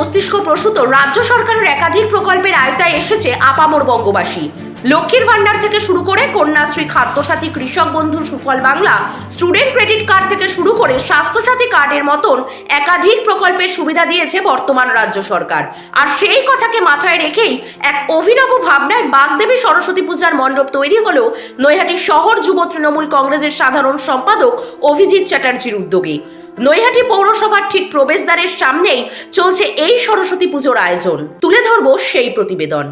মস্তিষ্ক প্রসূত রাজ্য সরকারের একাধিক প্রকল্পের আয়তায় এসেছে আপামর বঙ্গবাসী। লক্ষ্মীর ভান্ডার থেকে শুরু করে কন্যাশ্রী, খাদ্যসাথী, কৃষক বন্ধুর সুফল বাংলা, স্টুডেন্ট ক্রেডিট কার্ড থেকে শুরু করে স্বাস্থ্যসাথী কার্ডের মতন একাধিক প্রকল্পের সুবিধা দিয়েছে বর্তমান রাজ্য সরকার। আর সেই কথাকে মাথায় রেখেই এক অভিনব ভাবনায় বাগদেবী সরস্বতী পূজার মণ্ডপ তৈরি হলো নৈহাটি শহর যুব তৃণমূল কংগ্রেসের সাধারণ সম্পাদক অভিজিৎ চ্যাটার্জির উদ্যোগে। নৈহাটি পৌরসভার ঠিক প্রবেশদ্বারের সামনেই চলছে এই সরস্বতী পুজোর আয়োজন তুলে ধরবো সেই প্রতিবেদন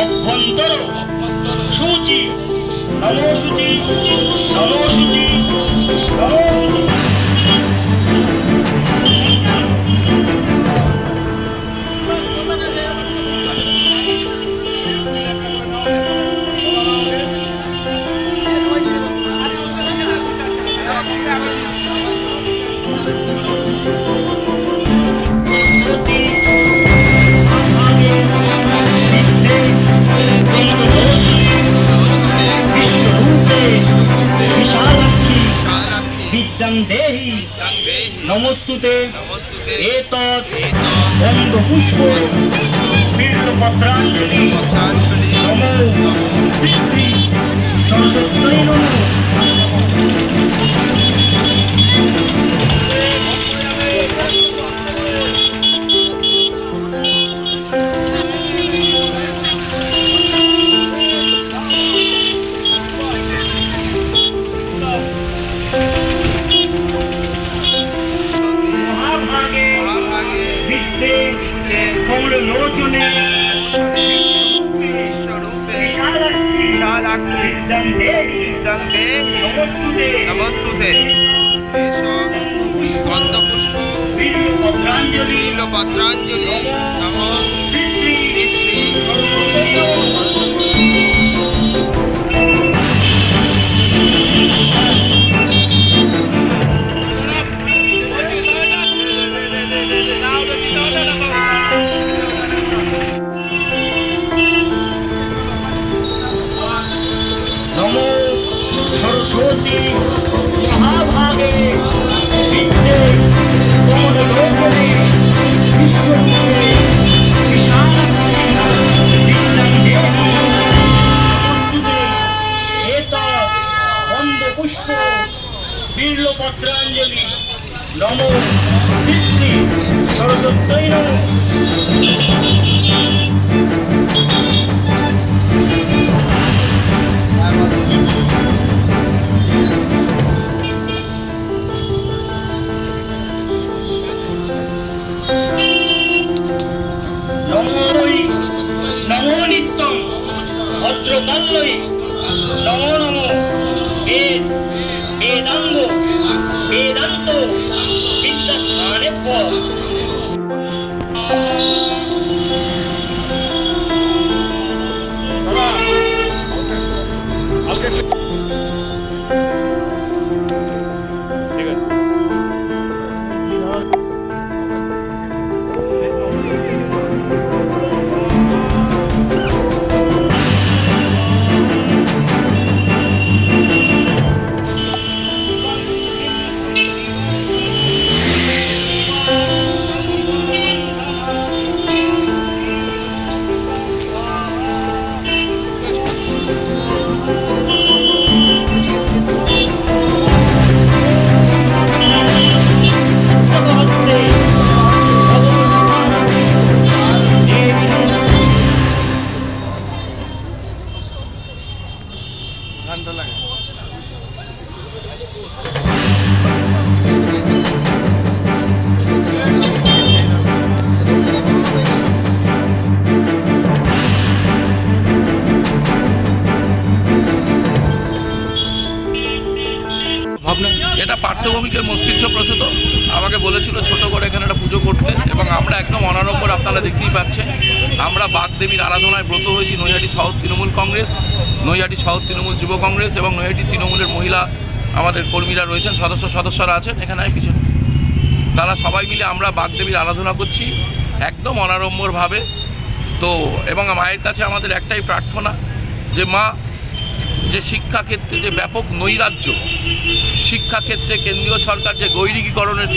অভ্যন্তর সূচি নমসূচি নমসূচি বিদ্যাং দেহি নমস্তুতে। এতৎ গন্ধপুষ্প। পুষ্প নমো। শ্রী শ্রী দেহি নমস্তুতে। নমস্তুতে। গন্ধপুষ্প। নীলপত্রাঞ্জলি। নম। বিশালাক্ষী বিদ্যাং দেহি নমস্তুতে এতৎ গন্ধপুষ্প বিল্লপত্রাঞ্জলি নমো। বিদ্যাস্থানে পথ ভগবতে বলেছিল ছোট করে এখানে একটা পুজো করতে এবং আমরা একদম অনারম্বর আপনারা দেখতেই পাচ্ছেন। আমরা বাগদেবীর আরাধনায় ব্রত হয়েছি নৈহাটি শহর তৃণমূল কংগ্রেস, নৈহাটি শহর তৃণমূল যুব কংগ্রেস এবং নৈহাটি তৃণমূলের মহিলা আমাদের কর্মীরা রয়েছেন, সদস্য সদস্যরা আছেন এখানে পিছনে। তারা সবাই মিলে আমরা বাগদেবীর আরাধনা করছি একদম অনাড়ম্বরভাবে। তো এবং মায়ের কাছে আমাদের একটাই প্রার্থনা যে মা যে শিক্ষাক্ষেত্রে যে ব্যাপক নৈরাজ্য, শিক্ষাক্ষেত্রে কেন্দ্রীয় সরকার যে গৈরিকীকরণের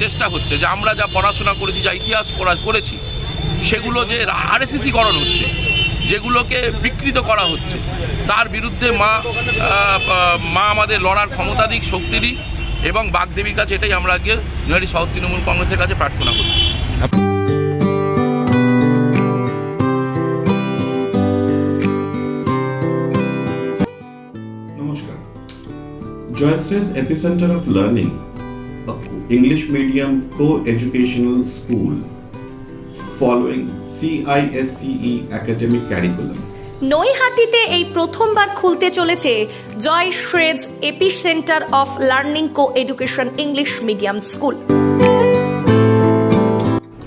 চেষ্টা হচ্ছে, যে আমরা যা পড়াশোনা করেছি, যা ইতিহাস পড়া, করেছি, সেগুলো যে আর আরএসএসিকরণ হচ্ছে, যেগুলোকে বিকৃত করা হচ্ছে, তার বিরুদ্ধে মা মা আমাদের লড়ার ক্ষমতা দিক শক্তি দিক এবং বাগদেবীর কাছে এটাই আমরা আজকে নৈহাটি সাউথ তৃণমূল কংগ্রেসের কাছে প্রার্থনা করি Joyce's Epicenter of Learning, a English medium co-educational school following CISCE academic curriculum. নৈহাটিতে এই প্রথমবার খুলতে চলেছে জয় শ্রেজ epicentre of learning coeducation English medium school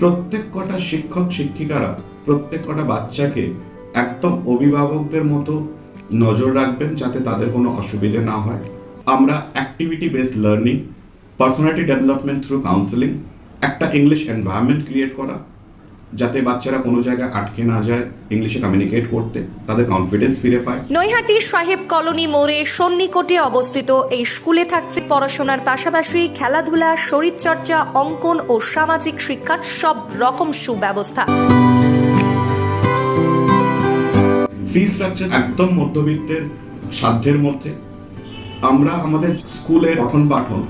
প্রত্যেক কটা শিক্ষক শিক্ষিকারা প্রত্যেক কটা বাচ্চাকে একদম অভিভাবকদের মতো নজর রাখবেন যাতে তাদের কোনো অসুবিধে না হয় আমরা activity based learning personality development through counselling একটা ইংলিশ এনভায়রনমেন্ট ক্রিয়েট করা যাতে বাচ্চারা কোনো জায়গায় আটকে না যায় ইংলিশে কমিউনিকেট করতে তাদের কনফিডেন্স ফিরে পায়। নৈহাটি সাহেব কলোনি মোড়ে সন্নিকটে অবস্থিত এই স্কুলে থাকছে পড়াশোনার পাশাপাশি খেলাধুলা শরীরচর্চা অঙ্কন ও সামাজিক শিক্ষার সব রকম সুব্যবস্থা। ফি স্ট্রাকচার একদম মধ্যবিত্তের সাধ্যের মধ্যে। আমরা আমাদের স্কুলে পঠন পাঠন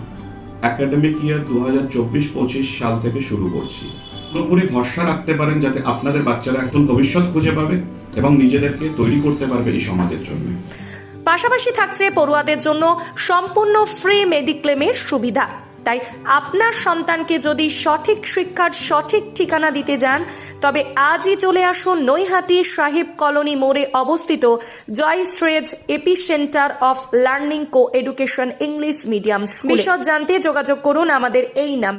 একাডেমিক ইয়ার দু হাজার চব্বিশ পঁচিশ সাল থেকে শুরু করছি। পুরোপুরি ভরসা রাখতে পারেন যাতে আপনাদের বাচ্চারা একদম ভবিষ্যৎ খুঁজে পাবে এবং নিজেদেরকে তৈরি করতে পারবে এই সমাজের জন্য। পাশাপাশি থাকছে পড়ুয়াদের জন্য সম্পূর্ণ ফ্রি মেডিক্লেমের সুবিধা। তাই আপনার সন্তানকে যদি সঠিক শিক্ষার সঠিক ঠিকানা দিতে যান, তবে আজই চলে আসুন নৈহাটি সাহেব কলোনি মোড়ে অবস্থিত জয় শ্রেজ epicentre of learning coeducation English medium বিশদ জানতে যোগাযোগ করুন আমাদের এই নাম